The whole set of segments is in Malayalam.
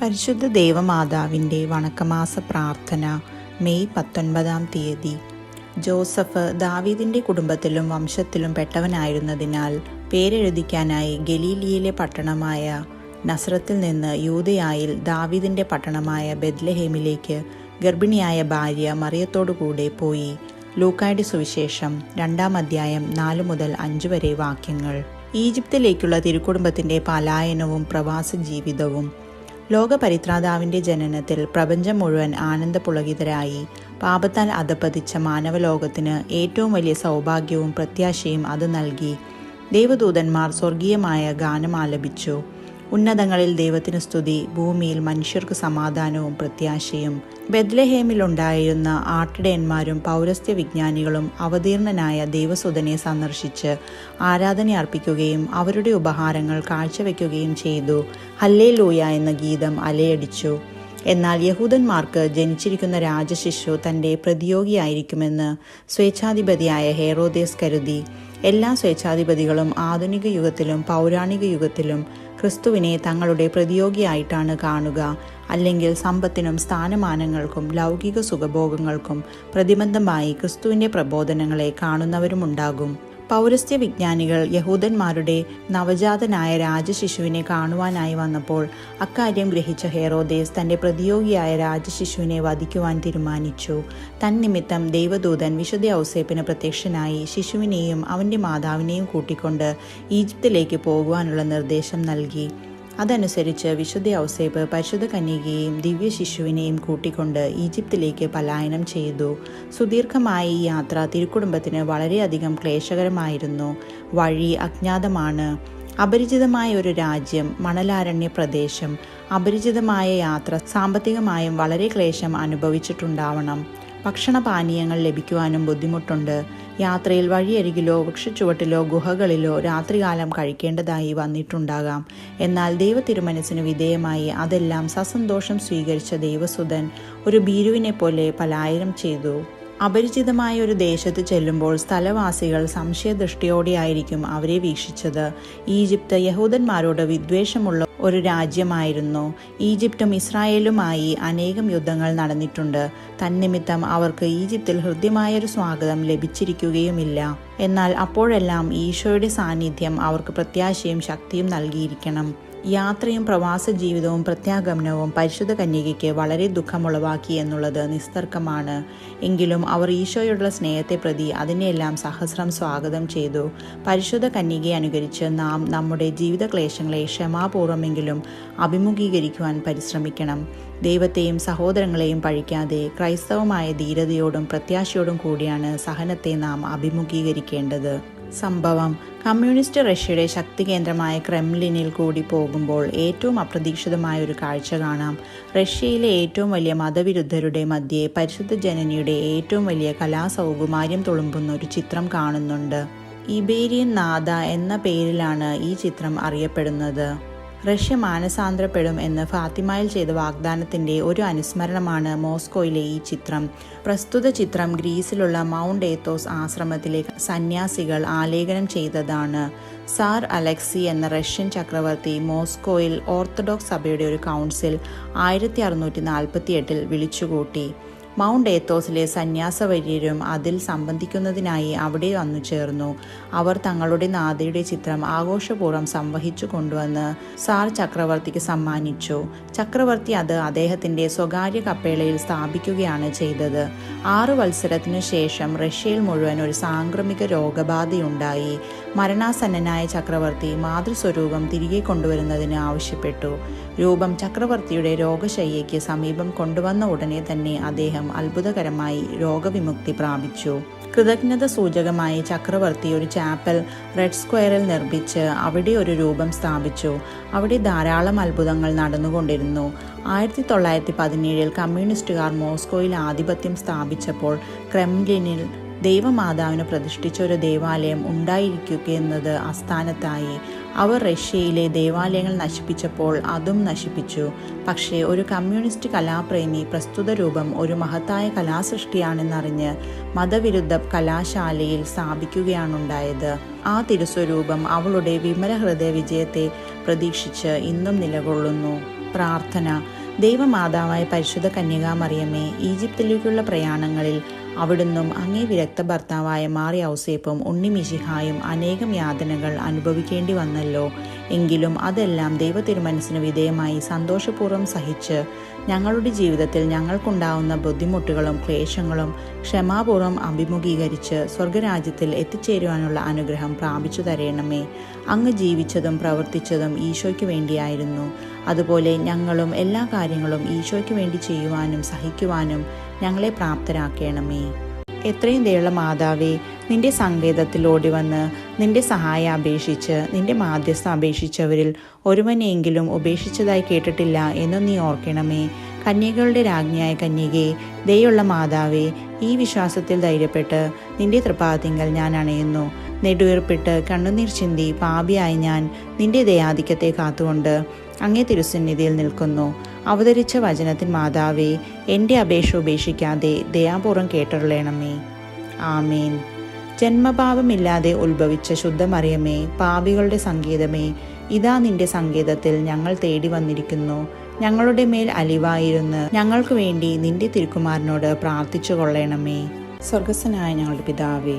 പരിശുദ്ധ ദേവമാതാവിന്റെ വണക്കമാസ പ്രാർത്ഥന മെയ് പത്തൊൻപതാം തീയതി. ജോസഫ് ദാവീദിന്റെ കുടുംബത്തിലും വംശത്തിലും പെട്ടവനായിരുന്നതിനാൽ പേരെഴുതിക്കാനായി ഗലീലിയയിലെ പട്ടണമായ നസ്രത്തിൽ നിന്ന് യൂതയായിൽ ദാവീദിന്റെ പട്ടണമായ ബെദ്ലഹേമിലേക്ക് ഗർഭിണിയായ ഭാര്യ മറിയത്തോടുകൂടെ പോയി. ലൂക്കായുടെ സുവിശേഷം രണ്ടാം അധ്യായം നാല് മുതൽ അഞ്ച് വരെ വാക്യങ്ങൾ. ഈജിപ്തിലേക്കുള്ള തിരുക്കുടുംബത്തിന്റെ പലായനവും പ്രവാസ ജീവിതവും ലോകപരിത്രാതാവിന്റെ ജനനത്തിൽ പ്രപഞ്ചം മുഴുവൻ ആനന്ദപുളകിതരായി. പാപത്താൽ അധപ്പതിച്ച മാനവലോകത്തിന് ഏറ്റവും വലിയ സൗഭാഗ്യവും പ്രത്യാശയും അത് നൽകി. ദേവദൂതന്മാർ സ്വർഗീയമായ ഗാനം ആലപിച്ചു. ഉന്നതങ്ങളിൽ ദൈവത്തിന് സ്തുതി ഭൂമിയിൽ മനുഷ്യർക്ക് സമാധാനവും പ്രത്യാശയും ബെദ്ലഹേമിലുണ്ടായിരുന്ന ആട്ടിടയന്മാരും പൗരസ്ത്യ വിജ്ഞാനികളും അവതീർണനായ ദൈവസുതനെ സന്ദർശിച്ച് ആരാധന അർപ്പിക്കുകയും അവരുടെ ഉപഹാരങ്ങൾ കാഴ്ചവെക്കുകയും ചെയ്തു. ഹല്ലേ ലൂയ എന്ന ഗീതം അലയടിച്ചു. എന്നാൽ യഹൂദന്മാർക്ക് ജനിച്ചിരിക്കുന്ന രാജശിശു തന്റെ പ്രതിയോഗിയായിരിക്കുമെന്ന് സ്വേച്ഛാധിപതിയായ ഹേറോദേസ് കരുതി. എല്ലാ സ്വേച്ഛാധിപതികളും ആധുനിക യുഗത്തിലും പൗരാണിക യുഗത്തിലും ക്രിസ്തുവിനെ തങ്ങളുടെ പ്രതിയോഗിയായിട്ടാണ് കാണുക. അല്ലെങ്കിൽ സമ്പത്തിനും സ്ഥാനമാനങ്ങൾക്കും ലൗകിക സുഖഭോഗങ്ങൾക്കും പ്രതിബന്ധമായി ക്രിസ്തുവിന്റെ പ്രബോധനങ്ങളെ കാണുന്നവരുമുണ്ടാകും. പൗരസ്ത്യ വിജ്ഞാനികൾ യഹൂദന്മാരുടെ നവജാതനായ രാജശിശുവിനെ കാണുവാനായി വന്നപ്പോൾ അക്കാര്യം ഗ്രഹിച്ച ഹേറോദേസ് തന്റെ പ്രതിയോഗിയായ രാജശിശുവിനെ വധിക്കുവാൻ തീരുമാനിച്ചു. തന്നിമിത്തം ദൈവദൂതൻ വിശുദ്ധ ഔസേപ്പിന് പ്രത്യക്ഷനായി ശിശുവിനെയും അവന്റെ മാതാവിനെയും കൂട്ടിക്കൊണ്ട് ഈജിപ്തിലേക്ക് പോകുവാനുള്ള നിർദ്ദേശം നൽകി. അതനുസരിച്ച് വിശുദ്ധ ഔസേപ്പ് പരിശുദ്ധ കന്യകയെയും ദിവ്യ ശിശുവിനെയും കൂട്ടിക്കൊണ്ട് ഈജിപ്തിലേക്ക് പലായനം ചെയ്തു. സുദീർഘമായ ഈ യാത്ര തിരുക്കുടുംബത്തിന് വളരെയധികം ക്ലേശകരമായിരുന്നു. വഴി അജ്ഞാതമാണ്. അപരിചിതമായ ഒരു രാജ്യം മണലാരണ്യ പ്രദേശം. അപരിചിതമായ യാത്ര സാമ്പത്തികമായും വളരെ ക്ലേശം അനുഭവിച്ചിട്ടുണ്ടാവണം. ഭക്ഷണപാനീയങ്ങൾ ലഭിക്കുവാനും ബുദ്ധിമുട്ടുണ്ട്. യാത്രയിൽ വഴിയരികിലോ വൃക്ഷച്ചുവട്ടിലോ ഗുഹകളിലോ രാത്രികാലം കഴിക്കേണ്ടതായി വന്നിട്ടുണ്ടാകാം. എന്നാൽ ദൈവ തിരുമനസ്സിന് വിധേയമായി അതെല്ലാം സസന്തോഷം സ്വീകരിച്ച ദൈവസുതൻ ഒരു ഭീരുവിനെ പോലെ പലായനം ചെയ്തു. അപരിചിതമായ ഒരു ദേശത്ത് ചെല്ലുമ്പോൾ സ്ഥലവാസികൾ സംശയദൃഷ്ടിയോടെയായിരിക്കും അവരെ വീക്ഷിച്ചത്. ഈജിപ്ത് യഹൂദന്മാരോട് വിദ്വേഷമുള്ള ഒരു രാജ്യമായിരുന്നു. ഈജിപ്തും ഇസ്രായേലുമായി അനേകം യുദ്ധങ്ങൾ നടന്നിട്ടുണ്ട്. തന്നിമിത്തം അവർക്ക് ഈജിപ്തിൽ ഹൃദ്യമായൊരു സ്വാഗതം ലഭിച്ചിരിക്കുകയുമില്ല. എന്നാൽ അപ്പോഴെല്ലാം ഈശോയുടെ സാന്നിധ്യം അവർക്ക് പ്രത്യാശയും ശക്തിയും നൽകിയിരിക്കണം. യാത്രയും പ്രവാസ ജീവിതവും പ്രത്യാഗമനവും പരിശുദ്ധ കന്യകയ്ക്ക് വളരെ ദുഃഖമുളവാക്കി എന്നുള്ളത് നിസ്തർക്കമാണ്. എങ്കിലും അവർ ഈശോയോടുള്ള സ്നേഹത്തെ പ്രതി അതിനെയെല്ലാം സഹസ്രം സ്വാഗതം ചെയ്തു. പരിശുദ്ധ കന്യകയെ അനുകരിച്ച് നാം നമ്മുടെ ജീവിത ക്ലേശങ്ങളെ ക്ഷമാപൂർവമെങ്കിലും അഭിമുഖീകരിക്കുവാൻ പരിശ്രമിക്കണം. ദൈവത്തെയും സഹോദരങ്ങളെയും പഴിക്കാതെ ക്രൈസ്തവമായ ധീരതയോടും പ്രത്യാശയോടും കൂടിയാണ് സഹനത്തെ നാം അഭിമുഖീകരിക്കേണ്ടത്. സംഭവം. കമ്മ്യൂണിസ്റ്റ് റഷ്യയുടെ ശക്തി കേന്ദ്രമായ ക്രെംലിനിൽ കൂടി പോകുമ്പോൾ ഏറ്റവും അപ്രതീക്ഷിതമായ ഒരു കാഴ്ച കാണാം. റഷ്യയിലെ ഏറ്റവും വലിയ മതവിരുദ്ധരുടെ മധ്യേ പരിശുദ്ധ ജനനിയുടെ ഏറ്റവും വലിയ കലാസൗകുമാര്യം തുളുമ്പുന്ന ഒരു ചിത്രം കാണുന്നുണ്ട്. ഇബേരിയൻ നാദ എന്ന പേരിലാണ് ഈ ചിത്രം അറിയപ്പെടുന്നത്. റഷ്യ മാനസാന്തരപ്പെടും എന്ന് ഫാത്തിമയിൽ ചെയ്ത വാഗ്ദാനത്തിന്റെ ഒരു അനുസ്മരണമാണ് മോസ്കോയിലെ ഈ ചിത്രം. പ്രസ്തുത ചിത്രം ഗ്രീസിലുള്ള മൗണ്ട് ഏത്തോസ് ആശ്രമത്തിലെ സന്യാസികൾ ആലേഖനം ചെയ്തതാണ്. സാർ അലക്സി എന്ന റഷ്യൻ ചക്രവർത്തി മോസ്കോയിൽ ഓർത്തഡോക്സ് സഭയുടെ ഒരു കൗൺസിൽ ആയിരത്തി അറുന്നൂറ്റി നാൽപ്പത്തി എട്ടിൽ വിളിച്ചുകൂട്ടി. മൗണ്ട് ഏത്തോസിലെ സന്യാസ വര്യരും അതിൽ സംബന്ധിക്കുന്നതിനായി അവിടെ വന്നു ചേർന്നു. അവർ തങ്ങളുടെ നാഥയുടെ ചിത്രം ആഘോഷപൂർവം സംവഹിച്ചു കൊണ്ടുവന്ന് സാർ ചക്രവർത്തിക്ക് സമ്മാനിച്ചു. ചക്രവർത്തി അത് അദ്ദേഹത്തിന്റെ സ്വകാര്യ കപ്പേളയിൽ സ്ഥാപിക്കുകയാണ് ചെയ്തത്. ആറു വത്സരത്തിനു ശേഷം റഷ്യയിൽ മുഴുവൻ ഒരു സാംക്രമിക രോഗബാധയുണ്ടായി. മരണാസന്നനായ ചക്രവർത്തി മാതൃസ്വരൂപം തിരികെ കൊണ്ടുവരുന്നതിന് ആവശ്യപ്പെട്ടു. രൂപം ചക്രവർത്തിയുടെ രോഗശയ്യയ്ക്ക് സമീപം കൊണ്ടുവന്ന ഉടനെ തന്നെ അദ്ദേഹം അത്ഭുതകരമായി രോഗവിമുക്തി പ്രാപിച്ചു. കൃതജ്ഞത സൂചകമായി ചക്രവർത്തി ഒരു ചാപ്പൽ റെഡ് സ്ക്വയറിൽ നിർമ്മിച്ച് അവിടെ ഒരു രൂപം സ്ഥാപിച്ചു. അവിടെ ധാരാളം അത്ഭുതങ്ങൾ നടന്നുകൊണ്ടിരുന്നു. ആയിരത്തി തൊള്ളായിരത്തി പതിനേഴിൽ കമ്മ്യൂണിസ്റ്റുകാർ മോസ്കോയിൽ ആധിപത്യം സ്ഥാപിച്ചപ്പോൾ ക്രെംലിനിൽ ദൈവമാതാവിന് പ്രതിഷ്ഠിച്ച ഒരു ദേവാലയം ഉണ്ടായിരിക്കുകയെന്നത് ആസ്ഥാനത്തായി അവർ റഷ്യയിലെ ദേവാലയങ്ങൾ നശിപ്പിച്ചപ്പോൾ അതും നശിപ്പിച്ചു. പക്ഷേ ഒരു കമ്മ്യൂണിസ്റ്റ് കലാപ്രേമി പ്രസ്തുത രൂപം ഒരു മഹത്തായ കലാസൃഷ്ടിയാണെന്നറിഞ്ഞ് മതവിരുദ്ധ കലാശാലയിൽ സ്ഥാപിക്കുകയാണുണ്ടായത്. ആ തിരുസ്വരൂപം അവളുടെ വിമല ഹൃദയ വിജയത്തെ പ്രതീക്ഷിച്ച് ഇന്നും നിലകൊള്ളുന്നു. പ്രാർത്ഥന. ദൈവമാതാവായ പരിശുദ്ധ കന്യകാമറിയമ്മേ ഈജിപ്തിലേക്കുള്ള പ്രയാണങ്ങളിൽ അവിടുന്നും അങ്ങേ വിരക്ത ഭർത്താവായ മാറി ഔസേപ്പും ഉണ്ണി മിശിഹായും അനേകം യാതനകൾ അനുഭവിക്കേണ്ടി വന്നല്ലോ. എങ്കിലും അതെല്ലാം ദൈവ തിരുമനസ്സിന് വിധേയമായി സന്തോഷപൂർവം സഹിച്ച് ഞങ്ങളുടെ ജീവിതത്തിൽ ഞങ്ങൾക്കുണ്ടാവുന്ന ബുദ്ധിമുട്ടുകളും ക്ലേശങ്ങളും ക്ഷമാപൂർവം അഭിമുഖീകരിച്ച് സ്വർഗരാജ്യത്തിൽ എത്തിച്ചേരുവാനുള്ള അനുഗ്രഹം പ്രാപിച്ചു തരയണമേ അങ്ങ് ജീവിച്ചതും പ്രവർത്തിച്ചതും ഈശോയ്ക്ക് വേണ്ടിയായിരുന്നു. അതുപോലെ ഞങ്ങളും എല്ലാ കാര്യങ്ങളും ഈശോയ്ക്ക് വേണ്ടി ചെയ്യുവാനും സഹിക്കുവാനും ഞങ്ങളെ പ്രാപ്തരാക്കണമേ. എത്രയും ദയുള്ള മാതാവേ നിന്റെ സങ്കേതത്തിൽ ഓടിവന്ന് നിന്റെ സഹായം അപേക്ഷിച്ച് നിന്റെ മാധ്യസ്ഥ അപേക്ഷിച്ചവരിൽ ഒരുവനെയെങ്കിലും ഉപേക്ഷിച്ചതായി കേട്ടിട്ടില്ല എന്ന് നീ ഓർക്കണമേ. കന്യകളുടെ രാജ്ഞിയായ കന്യകെ ദയുള്ള മാതാവേ ഈ വിശ്വാസത്തിൽ ധൈര്യപ്പെട്ട് നിന്റെ തൃപ്പാതിങ്കൽ ഞാൻ അണയുന്നു. നെടുവീർപ്പിട്ട് കണ്ണുനീർ ചിന്തി പാപിയായി ഞാൻ നിന്റെ ദയാധിക്യത്തെ കാത്തുകൊണ്ട് അങ്ങേ തിരുസന്നിധിയിൽ നിൽക്കുന്നു. അവതരിച്ച വചനത്തിൻ മാതാവേ എന്റെ അപേക്ഷ ഉപേക്ഷിക്കാതെ ദയാപൂർവം കേട്ടറിയണമേ ആമേൻ. ജന്മഭാവമില്ലാതെ ഉത്ഭവിച്ച ശുദ്ധമറിയമേ പാപികളുടെ സങ്കേതമേ ഇതാ നിന്റെ സങ്കേതത്തിൽ ഞങ്ങൾ തേടി വന്നിരിക്കുന്നു. ഞങ്ങളുടെ മേൽ അലിവായിരുന്നു ഞങ്ങൾക്ക് വേണ്ടി നിന്റെ തിരുക്കുമാരനോട് പ്രാർത്ഥിച്ചു കൊള്ളണമേ സ്വർഗസ്വനായ ഞങ്ങളുടെ പിതാവേ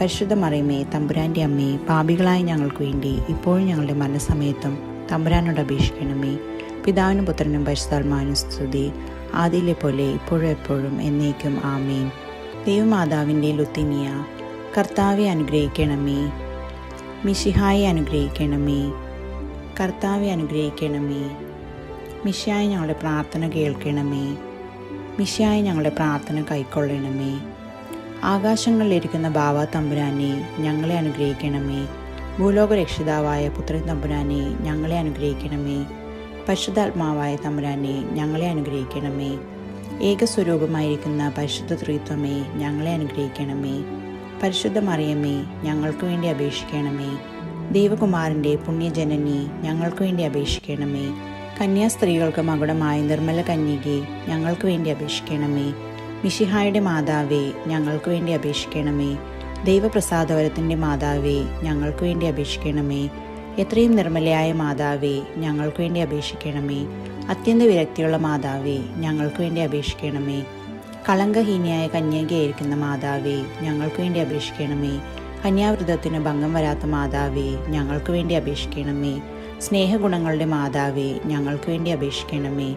പരിശുദ്ധ മറിയമേ തമ്പുരാന്റെ അമ്മേ പാപികളായ ഞങ്ങൾക്ക് വേണ്ടി ഇപ്പോഴും ഞങ്ങളുടെ മരണസമയത്തും തമ്പുരാനോട് അപേക്ഷിക്കണമേ. പിതാവിനും പുത്രനും പരിശുദ്ധാത്മാവിനും സ്തുതി. ആദിയിലെ പോലെ ഇപ്പോഴും എപ്പോഴും എന്നേക്കും ആമേൻ. ദൈവമാതാവിന്റെ ലുത്തിനിയ കർത്താവെ അനുഗ്രഹിക്കണമേ. മിഷിഹായെ അനുഗ്രഹിക്കണമേ. കർത്താവെ അനുഗ്രഹിക്കണമേ. മിഷായി ഞങ്ങളുടെ പ്രാർത്ഥന കേൾക്കണമേ. മിഷായി ഞങ്ങളുടെ പ്രാർത്ഥന കൈക്കൊള്ളണമേ. ആകാശങ്ങളിലിരിക്കുന്ന ബാവ തമ്പുരാനെ ഞങ്ങളെ അനുഗ്രഹിക്കണമേ. ഭൂലോക രക്ഷിതാവായ പുത്രൻ തമ്പുരാനെ ഞങ്ങളെ അനുഗ്രഹിക്കണമേ. പരിശുദ്ധാത്മാവായ തമ്പുരാനെ ഞങ്ങളെ അനുഗ്രഹിക്കണമേ. ഏകസ്വരൂപമായിരിക്കുന്ന പരിശുദ്ധ ത്രിത്വമേ ഞങ്ങളെ അനുഗ്രഹിക്കണമേ. പരിശുദ്ധ മറിയമേ ഞങ്ങൾക്ക് വേണ്ടി അപേക്ഷിക്കണമേ. ദൈവകുമാരന്റെ പുണ്യജനനി ഞങ്ങൾക്ക് വേണ്ടി അപേക്ഷിക്കണമേ. കന്യാസ്ത്രീകൾക്ക് മകുടമായ നിർമ്മല കന്യകെ ഞങ്ങൾക്ക് വേണ്ടി അപേക്ഷിക്കണമേ. മിഷിഹായുടെ മാതാവേ ഞങ്ങൾക്ക് വേണ്ടി അപേക്ഷിക്കണമേ. ദൈവപ്രസാദവരത്തിന്റെ മാതാവേ ഞങ്ങൾക്ക് വേണ്ടി അപേക്ഷിക്കണമേ. എത്രയും നിർമ്മലയായ മാതാവേ ഞങ്ങൾക്ക് വേണ്ടി അപേക്ഷിക്കണമേ. അത്യന്ത വിരക്തിയുള്ള മാതാവേ ഞങ്ങൾക്ക് വേണ്ടി അപേക്ഷിക്കണമേ. കളങ്കഹീനിയായ കന്യകയായിരിക്കുന്ന മാതാവേ ഞങ്ങൾക്ക് വേണ്ടി അപേക്ഷിക്കണമേ. കന്യാവൃതത്തിന് ഭംഗം വരാത്ത മാതാവേ ഞങ്ങൾക്ക് വേണ്ടി അപേക്ഷിക്കണമേ. സ്നേഹഗുണങ്ങളുടെ മാതാവേ ഞങ്ങൾക്ക് വേണ്ടി അപേക്ഷിക്കണമേ.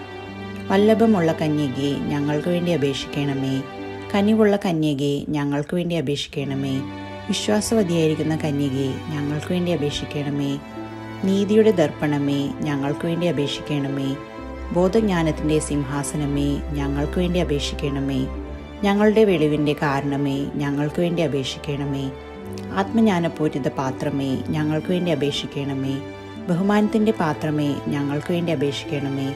വല്ലഭമുള്ള കന്യകയെ ഞങ്ങൾക്ക് വേണ്ടി അപേക്ഷിക്കണമേ. കനിവുള്ള കന്യകയെ ഞങ്ങൾക്ക് വേണ്ടി അപേക്ഷിക്കണമേ. വിശ്വാസവതിയായിരിക്കുന്ന കന്യകയെ ഞങ്ങൾക്ക് വേണ്ടി അപേക്ഷിക്കണമേ. നീതിയുടെ ദർപ്പണമേ ഞങ്ങൾക്ക് വേണ്ടി അപേക്ഷിക്കണമേ. ബോധജ്ഞാനത്തിന്റെ സിംഹാസനമേ ഞങ്ങൾക്ക് വേണ്ടി അപേക്ഷിക്കണമേ. ഞങ്ങളുടെ വെളിവിന്റെ കാരണമേ ഞങ്ങൾക്ക് വേണ്ടി അപേക്ഷിക്കണമേ. ആത്മജ്ഞാനപൂരിത പാത്രമേ ഞങ്ങൾക്ക് വേണ്ടി അപേക്ഷിക്കണമേ. ബഹുമാനത്തിന്റെ പാത്രമേ ഞങ്ങൾക്ക് വേണ്ടി അപേക്ഷിക്കണമേ.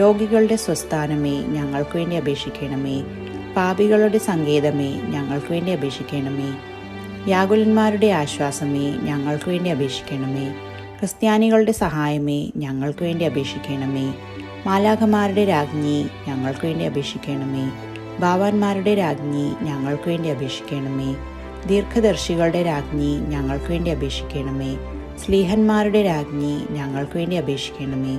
രോഗികളുടെ സ്വസ്ഥാനമേ ഞങ്ങൾക്ക് വേണ്ടി അപേക്ഷിക്കണമേ. പാപികളുടെ സങ്കേതമേ ഞങ്ങൾക്ക് വേണ്ടി അപേക്ഷിക്കണമേ. വ്യാകുലന്മാരുടെ ആശ്വാസമേ ഞങ്ങൾക്ക് വേണ്ടി അപേക്ഷിക്കണമേ. ക്രിസ്ത്യാനികളുടെ സഹായമേ ഞങ്ങൾക്ക് വേണ്ടി അപേക്ഷിക്കണമേ. മാലാഖമാരുടെ രാജ്ഞി ഞങ്ങൾക്ക് വേണ്ടി അപേക്ഷിക്കണമേ. ഭാവാന്മാരുടെ രാജ്ഞി ഞങ്ങൾക്ക് വേണ്ടി അപേക്ഷിക്കണമേ. ദീർഘദർശികളുടെ രാജ്ഞി ഞങ്ങൾക്ക് വേണ്ടി അപേക്ഷിക്കണമേ. സ്ലീഹന്മാരുടെ രാജ്ഞി ഞങ്ങൾക്ക് വേണ്ടി അപേക്ഷിക്കണമേ.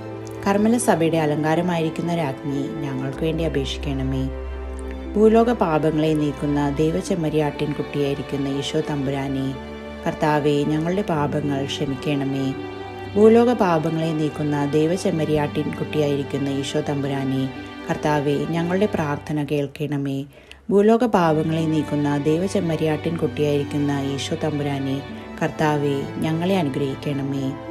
കർമ്മല സഭയുടെ അലങ്കാരമായിരിക്കുന്ന രാജ്ഞി ഞങ്ങൾക്ക് വേണ്ടി അപേക്ഷിക്കണമേ. ഭൂലോക പാപങ്ങളെ നീക്കുന്ന ദൈവചെമ്മരിയാട്ടിൻ കുട്ടിയായിരിക്കുന്ന ഈശോ തമ്പുരാനെ കർത്താവെ ഞങ്ങളുടെ പാപങ്ങൾ ക്ഷമിക്കണമേ. ഭൂലോക പാപങ്ങളെ നീക്കുന്ന ദൈവചെമ്മരിയാട്ടിൻ കുട്ടിയായിരിക്കുന്ന ഈശോ തമ്പുരാനെ കർത്താവെ ഞങ്ങളുടെ പ്രാർത്ഥന കേൾക്കണമേ. ഭൂലോക പാപങ്ങളെ നീക്കുന്ന ദൈവചെമ്മരിയാട്ടിൻ കുട്ടിയായിരിക്കുന്ന ഈശോ തമ്പുരാനെ കർത്താവെ ഞങ്ങളെ അനുഗ്രഹിക്കണമേ.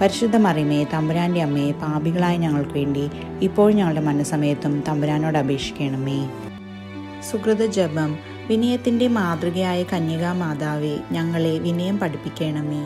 പരിശുദ്ധ മറിയമേ തമ്പുരാന്റെ അമ്മയെ പാപികളായ ഞങ്ങൾക്ക് വേണ്ടി ഇപ്പോൾ ഞങ്ങളുടെ മനസ്സമയത്തും തമ്പുരാനോട് അപേക്ഷിക്കണമേ. സുഹൃത ജപം വിനയത്തിന്റെ മാതൃകയായ കന്യകാ മാതാവെ ഞങ്ങളെ വിനയം പഠിപ്പിക്കണമേ.